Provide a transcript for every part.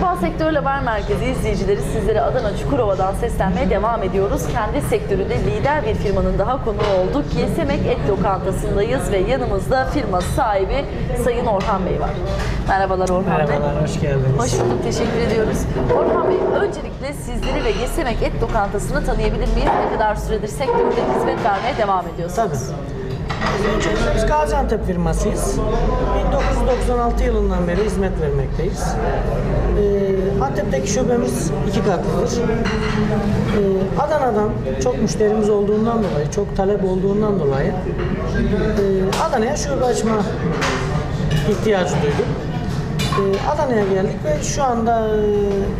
Merhaba Sektör Haber Merkezi izleyicileri sizlere Adana Çukurova'dan seslenmeye devam ediyoruz. Kendi sektöründe lider bir firmanın daha konuğu olduk. Yesemek Et Lokantası'ndayız ve yanımızda firma sahibi Sayın Orhan Bey var. Merhabalar Orhan Bey. Merhabalar, hoş geldiniz. Hoş bulduk, teşekkür ediyoruz. Orhan Bey, öncelikle sizleri ve Yesemek Et Lokantası'nı tanıyabilir miyiz? Ne kadar süredir sektörde hizmet vermeye devam ediyorsunuz? Tabii. Öncelikle biz Gaziantep firmasıyız. 1996 yılından beri hizmet vermekteyiz. Ee, Antep'teki şubemiz iki katlıdır. Ee, Adana'dan çok müşterimiz olduğundan dolayı, çok talep olduğundan dolayı e, Adana'ya şube açma ihtiyacı duyduk. Ee, Adana'ya geldik ve şu anda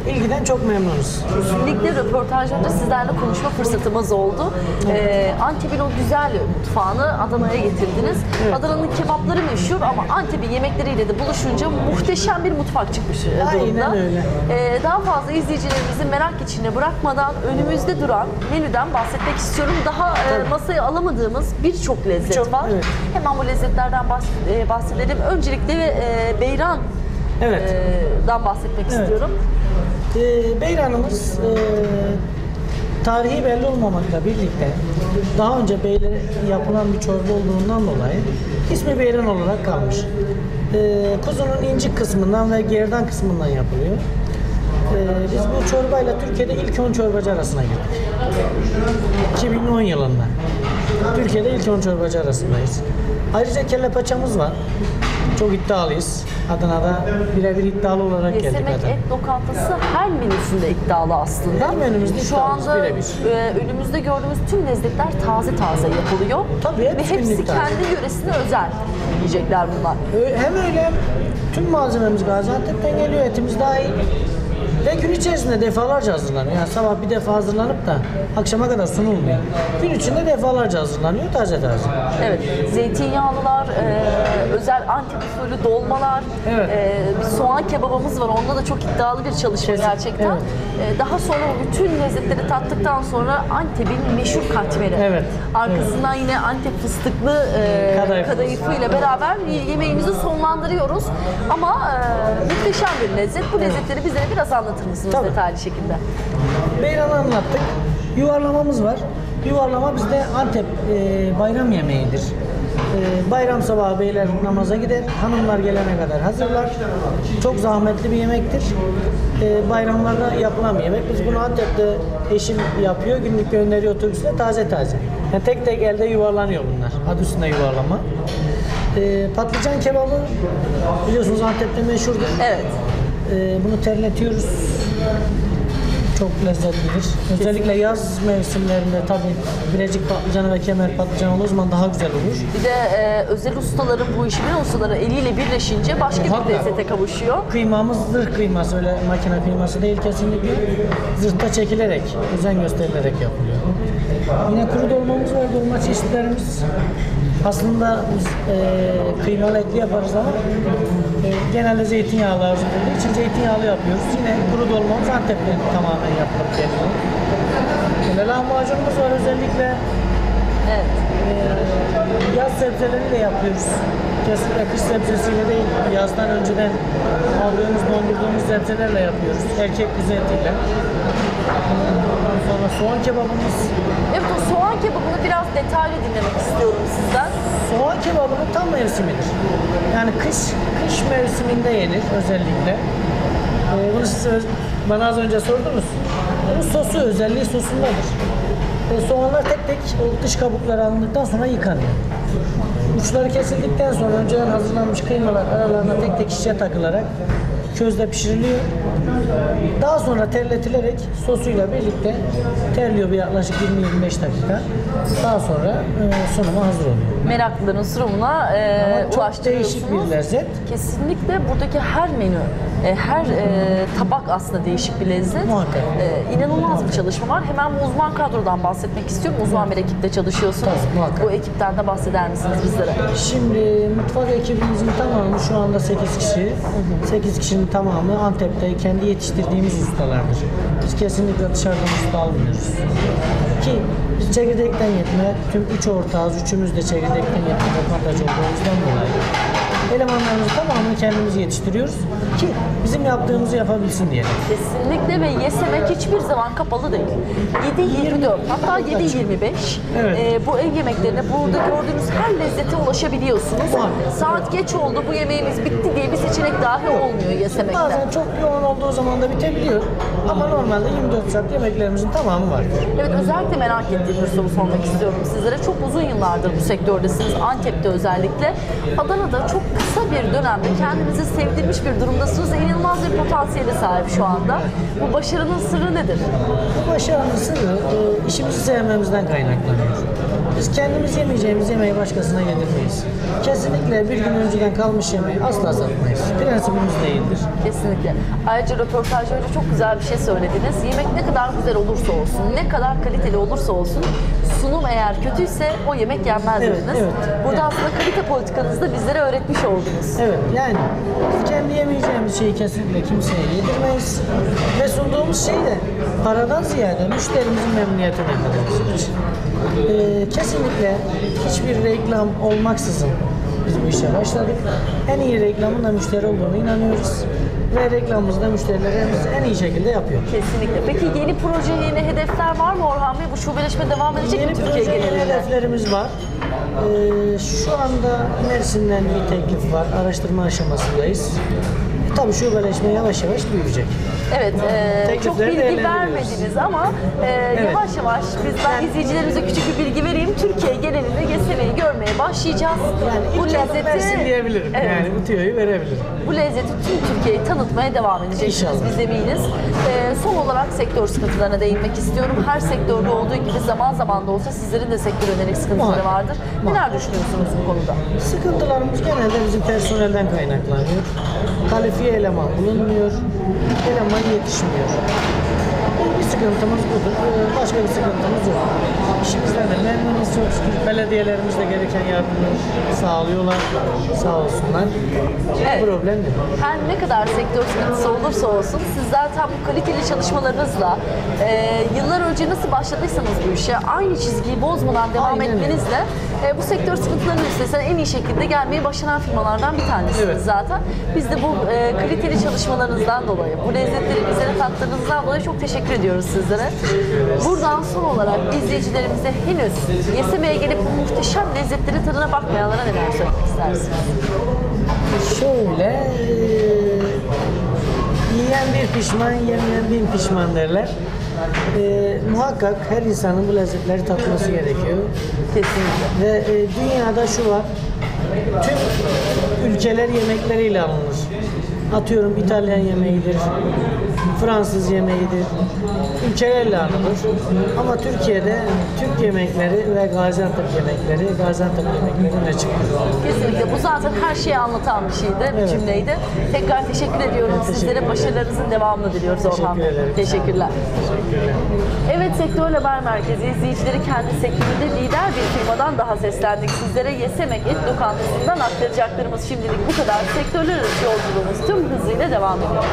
e, ilgiden çok memnunuz. Kesinlikle röportajlarda sizlerle konuşma fırsatımız oldu. Ee, Antep'in o güzel mutfağını Adana'ya getirdiniz. Evet. Adana'nın kebapları meşhur ama Antep'in yemekleriyle de buluşunca muhteşem bir mutfak çıkmış Aynen durumda. öyle. Ee, daha fazla izleyicilerimizi merak içinde bırakmadan önümüzde duran menüden bahsetmek istiyorum. Daha e, masaya alamadığımız birçok lezzet Birçok, var. evet. Hemen bu lezzetlerden e, bahsedelim. Öncelikle e, beyran Evet. e, dan bahsetmek Evet. istiyorum. Ee, Beyranımız e, tarihi belli olmamakla birlikte daha önce beyle yapılan bir çorba olduğundan dolayı ismi Beyran olarak kalmış. Ee, kuzunun incik kısmından ve gerdan kısmından yapılıyor. Ee, biz bu çorbayla Türkiye'de ilk 10 çorbacı arasına girdik. 2010 yılında. Türkiye'de ilk 10 çorbacı arasındayız. Ayrıca kelle paçamız var. Çok iddialıyız. Adana'da birebir iddialı olarak geldik Yesemek Adana'ya. et lokantası her menüsünde iddialı aslında. Her menümüzde Şu iddialıyız, anda birebir. e, önümüzde gördüğümüz tüm lezzetler taze taze yapılıyor. Tabii, Ve hepsi hepsi günlük taze. kendi yöresine özel yiyecekler bunlar. Ö- Hem öyle hem tüm malzememiz Gaziantep'ten geliyor. Etimiz dahil. Ve gün içerisinde defalarca hazırlanıyor. Yani sabah bir defa hazırlanıp da akşama kadar sunulmuyor. Gün içinde defalarca hazırlanıyor taze taze. Evet, zeytinyağlılar, e, özel Antep usulü dolmalar, Evet. e, bir soğan kebabımız var. Onda da çok iddialı bir çalışma Kesin, gerçekten. E, daha sonra bütün lezzetleri tattıktan sonra Antep'in meşhur katmeri. Evet, Arkasından yine Antep fıstıklı e, Kadayıf. kadayıfıyla beraber yemeğimizi sonlandırıyoruz. Ama e, muhteşem bir lezzet. Bu lezzetleri bize biraz anlatır mısınız Tabii. detaylı şekilde? Beyran'ı anlattık. Yuvarlamamız var. Yuvarlama bizde Antep e, bayram yemeğidir. E, bayram sabahı beyler namaza gider, hanımlar gelene kadar hazırlar. Çok zahmetli bir yemektir. E, bayramlarda yapılan bir yemek. Biz bunu Antep'te eşim yapıyor, günlük gönderiyor otobüsle taze taze. Yani tek tek elde yuvarlanıyor bunlar. Adı üstünde yuvarlama. E, patlıcan kebabı biliyorsunuz Antep'te meşhurdur. Evet. E, bunu terletiyoruz. Çok lezzetlidir. Özellikle yaz mevsimlerinde tabii birecik patlıcanı ve kemer patlıcanı olduğu zaman daha güzel olur. Bir de e, özel ustaların bu işi bilen ustaların eliyle birleşince başka bir Muhakkak. lezzete kavuşuyor. Kıymamız zırh kıyması, öyle makine kıyması değil kesinlikle. Zırhta çekilerek, özen gösterilerek yapılıyor. Yine kuru dolmamız var, dolma çeşitlerimiz. Aslında biz e, kıymalı etli yaparız ama genelde zeytinyağlı arzu edildiği için zeytinyağlı yapıyoruz. Yine kuru dolmamız Antep'te tamamen yapılıp geliyor. Böyle lahmacunumuz var özellikle Evet. Ee, yaz sebzeleriyle yapıyoruz. Kesinlikle kış sebzesiyle değil, yazdan önceden aldığımız, dondurduğumuz sebzelerle yapıyoruz. Erkek kuzu etiyle. Ondan sonra soğan kebabımız. Evet o soğan kebabını biraz detaylı dinlemek istiyorum sizden. Soğan kebabının tam mevsimidir. Yani kış kış mevsiminde yenir özellikle. Ee, bunu siz bana az önce sordunuz. Bunun sosu, özelliği sosundadır. Ee, soğanlar tek tek o dış kabukları alındıktan sonra yıkanıyor. Uçları kesildikten sonra önceden hazırlanmış kıymalar aralarına tek tek şişe takılarak közde pişiriliyor. Sonra terletilerek sosuyla birlikte terliyor bir yaklaşık 20-25 dakika. Daha sonra e, sunuma hazır oluyor. Meraklıların sunumuna e, Ama çok değişik bir lezzet. Kesinlikle buradaki her menü, e, her e, tabak aslında değişik bir lezzet. Muhakkak. E, inanılmaz bir çalışma var. Hemen bu uzman kadrodan bahsetmek istiyorum. Uzman bir ekipte çalışıyorsunuz. Tabii, muhakkak. bu ekipten de bahseder misiniz bizlere? Şimdi mutfak ekibimizin tamamı şu anda 8 kişi. 8 kişinin tamamı Antep'te kendi yetiştirdiğimiz ustalardır. Biz kesinlikle dışarıdan usta almıyoruz. Ki biz çekirdekten yetme, tüm üç ortağız, üçümüz de çekirdekten yetme lokantacı olduğumuzdan dolayı elemanlarımızın tamamını kendimiz yetiştiriyoruz ki bizim yaptığımızı yapabilsin diye. Kesinlikle ve Yesemek hiçbir zaman kapalı değil. 7-24 hatta 7-25 Evet. e, bu ev yemeklerine burada gördüğünüz her lezzete ulaşabiliyorsunuz. Var. Saat geç oldu bu yemeğimiz bitti diye bir seçenek dahi olmuyor Yesemek'te. Bazen çok yoğun olduğu zaman da bitebiliyor. Ama normalde 24 saat yemeklerimizin tamamı var. Evet özellikle merak ettiğim bir soru sormak istiyorum sizlere. Çok uzun yıllardır bu sektördesiniz. Antep'te özellikle. Adana'da çok kısa bir dönemde kendinizi sevdirmiş bir durumdasınız. İnanılmaz bir potansiyeli sahip şu anda. Bu başarının sırrı nedir? Bu başarının sırrı e, işimizi sevmemizden kaynaklanıyor. Biz kendimiz yemeyeceğimiz yemeği başkasına yedirmeyiz. Kesinlikle bir gün önceden kalmış yemeği asla satmayız. Prensibimiz değildir. Kesinlikle. Ayrıca röportajda önce çok güzel bir şey söylediniz. Yemek ne kadar güzel olursa olsun, ne kadar kaliteli olursa olsun, sunum eğer kötüyse o yemek yenmez Evet, dediniz. evet. Burada Evet. aslında kalite politikanızı da bizlere öğretmiş oldunuz. Evet yani biz kendi yemeyeceğimiz şeyi kesinlikle kimseye yedirmeyiz. Ve sunduğumuz şey de paradan ziyade müşterimizin bizim için. Ee, kesinlikle hiçbir reklam olmaksızın biz bu işe başladık. En iyi reklamın da müşteri olduğunu inanıyoruz. Ve reklamımızı da müşterilerimiz en iyi şekilde yapıyor. Kesinlikle. Peki yeni proje, yeni hedefler var mı Orhan Bey? Bu şubeleşme devam edecek Yeni mi Türkiye proje, yeni genelinde? hedeflerimiz var. Ee, şu anda Mersin'den bir teklif var. Araştırma aşamasındayız. E, tabii şubeleşme yavaş yavaş büyüyecek. Evet, e, çok bilgi vermediniz ama e, yavaş yavaş biz ben izleyicilerimize küçük bir bilgi vereyim. Türkiye genelinde Yeseme'yi görmeye başlayacağız. Yani ilk adım Mersin diyebilirim. Evet. Yani bu tüyoyu verebilirim. Bu lezzeti tüm Türkiye'yi tanıtmaya devam edeceksiniz. İnşallah. Biz eminiz. Ee, son olarak sektör sıkıntılarına değinmek istiyorum. Her sektörde olduğu gibi zaman zaman da olsa sizlerin de sektör yönelik sıkıntıları Var. vardır. Var. Neler düşünüyorsunuz bu konuda? Sıkıntılarımız genelde bizim personelden kaynaklanıyor. Kalifiye eleman bulunmuyor. Eleman человечными. Bir- sıkıntımız budur. Ee, Başka bir sıkıntımız yok. İşimizden de memnunuz çok şükür. Belediyelerimiz de gereken yardımları sağlıyorlar. Sağ olsunlar. Evet. Problem yok. Her ne kadar sektör sıkıntısı olursa olsun siz zaten bu kaliteli çalışmalarınızla e, yıllar önce nasıl başladıysanız bu işe aynı çizgiyi bozmadan devam Aynen etmenizle e, bu sektör sıkıntılarının üstesinden en iyi şekilde gelmeyi başaran firmalardan bir tanesiniz Evet. zaten. Biz de bu e, kaliteli çalışmalarınızdan dolayı, bu lezzetleri bizlere tattığınızdan dolayı çok teşekkür ediyoruz sizlere. Buradan son olarak izleyicilerimize henüz Yeseme'ye gelip bu muhteşem lezzetlerin tadına bakmayanlara neler söylemek istersiniz? Şöyle eee, yiyen bir pişman, yemeyen bin pişman derler. Eee, muhakkak her insanın bu lezzetleri tatması gerekiyor. Kesinlikle. Ve e, dünyada şu var, tüm ülkeler yemekleriyle alınır. Atıyorum İtalyan yemeğidir, Fransız yemeğidir, ülkelerle alınır. Ama Türkiye'de Türk yemekleri ve Gaziantep yemekleri, Gaziantep yemekleri ne çıkıyor? Kesinlikle. Bu zaten her şeyi anlatan bir şeydi, bir Evet. cümleydi. Tekrar teşekkür ediyorum. Ben teşekkür Sizlere ederim. başarılarınızın devamını diliyoruz Orhan Bey. ederim. Teşekkürler. Evet Sektör Haber Merkezi izleyicileri kendi sektöründe lider bir firmadan daha seslendik. Sizlere Yesemek Et Lokantası'ndan aktaracaklarımız şimdilik bu kadar. Sektörler arası yolculuğumuz tüm hızıyla devam ediyor.